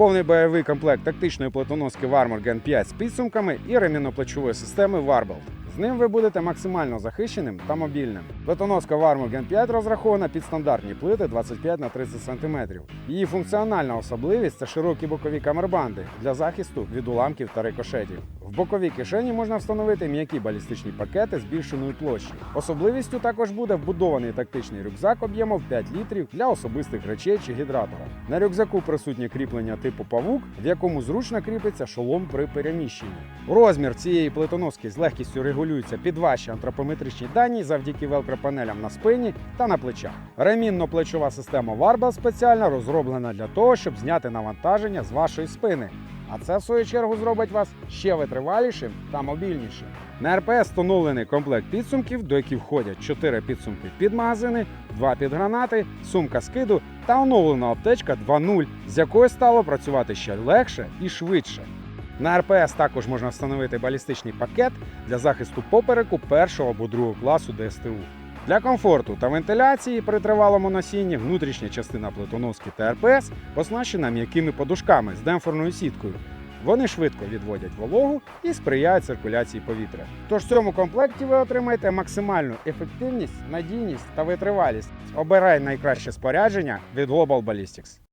Повний бойовий комплект тактичної платоноски Warmer Gen 5 з підсумками і ремінно-плечової системи Warbelt. З ним ви будете максимально захищеним та мобільним. Плитоноска Warmer Gen 5 розрахована під стандартні плити 25 на 30 см. Її функціональна особливість це широкі бокові камербанди для захисту від уламків та рикошетів. В боковій кишені можна встановити м'які балістичні пакети збільшеної площі. Особливістю також буде вбудований тактичний рюкзак об'ємом 5 літрів для особистих речей чи гідратора. На рюкзаку присутнє кріплення типу павук, в якому зручно кріпиться шолом при переміщенні. Розмір цієї плитоноски з легкістю регулюється під ваші антропометричні дані завдяки велкропанелям на спині та на плечах. Ремінно-плечова система Warbel спеціально розроблена для того, щоб зняти навантаження з вашої спини. А це, в свою чергу, зробить вас ще витривалішим та мобільнішим. На РПС встановлений комплект підсумків, до яких входять 4 підсумки під магазини, 2 під гранати, сумка скиду та оновлена аптечка 2.0, з якою стало працювати ще легше і швидше. На РПС також можна встановити балістичний пакет для захисту попереку першого або другого класу ДСТУ. Для комфорту та вентиляції при тривалому носінні внутрішня частина плитоноски РПС оснащена м'якими подушками з демпферною сіткою. Вони швидко відводять вологу і сприяють циркуляції повітря. Тож в цьому комплекті ви отримаєте максимальну ефективність, надійність та витривалість. Обирай найкраще спорядження від Global Ballistics.